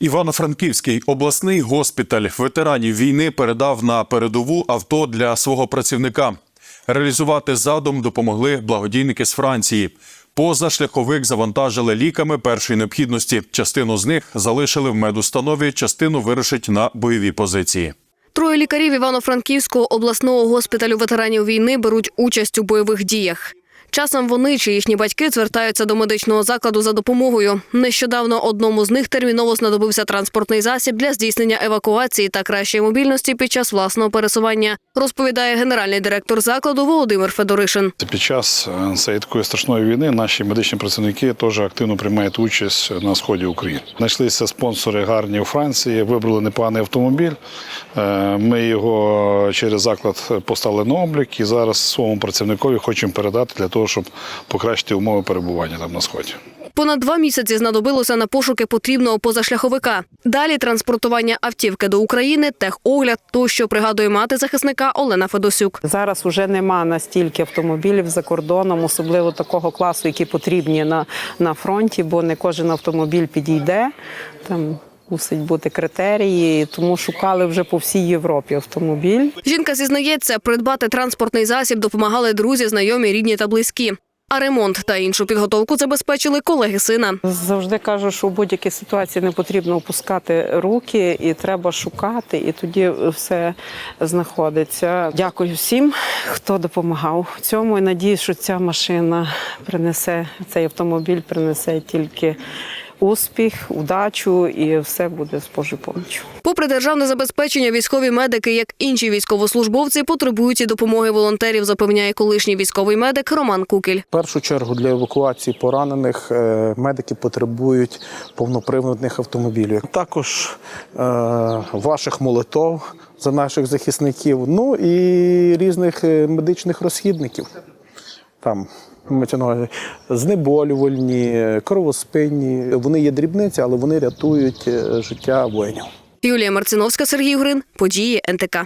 Івано-Франківський обласний госпіталь ветеранів війни передав на передову авто для свого працівника. Реалізувати задум допомогли благодійники з Франції. Позашляховик завантажили ліками першої необхідності. Частину з них залишили в медустанові, частину вирушить на бойові позиції. Троє лікарів Івано-Франківського обласного госпіталю ветеранів війни беруть участь у бойових діях. Часом вони чи їхні батьки звертаються до медичного закладу за допомогою. Нещодавно одному з них терміново знадобився транспортний засіб для здійснення евакуації та кращої мобільності під час власного пересування, розповідає генеральний директор закладу Володимир Федоришин. Під час е, цієї такої страшної війни наші медичні працівники теж активно приймають участь на сході України. Знайшлися спонсори гарні у Франції, вибрали непоганий автомобіль. Е, Ми його через заклад поставили на облік і зараз своєму працівникові хочемо передати для того, щоб покращити умови перебування там на сході. Понад два місяці знадобилося на пошуки потрібного позашляховика. Далі транспортування автівки до України, техогляд, тощо пригадує мати захисника Олена Федосюк. Зараз вже нема настільки автомобілів за кордоном, особливо такого класу, які потрібні на, на фронті, бо не кожен автомобіль підійде. Там мусить бути критерії, тому шукали вже по всій Європі автомобіль. Жінка зізнається, придбати транспортний засіб допомагали друзі, знайомі, рідні та близькі. А ремонт та іншу підготовку забезпечили колеги сина. Завжди кажу, що в будь-якій ситуації не потрібно опускати руки, і треба шукати, і тоді все знаходиться. Дякую всім, хто допомагав цьому. І надіюсь, що ця машина принесе цей автомобіль, принесе тільки успіх, удачу, і все буде з Божою помічю. Попри державне забезпечення, військові медики, як інші військовослужбовці, потребують і допомоги волонтерів, запевняє колишній військовий медик Роман Кукіль. В першу чергу для евакуації поранених е, медики потребують повноприводних автомобілів. Також е, ваших молитов за наших захисників, ну і різних е, медичних розхідників. Там увазі знеболювальні, кровоспинні. Вони є дрібниці, але вони рятують е, життя воїнів. Юлія Марциновська, Сергій Грин. Події НТК.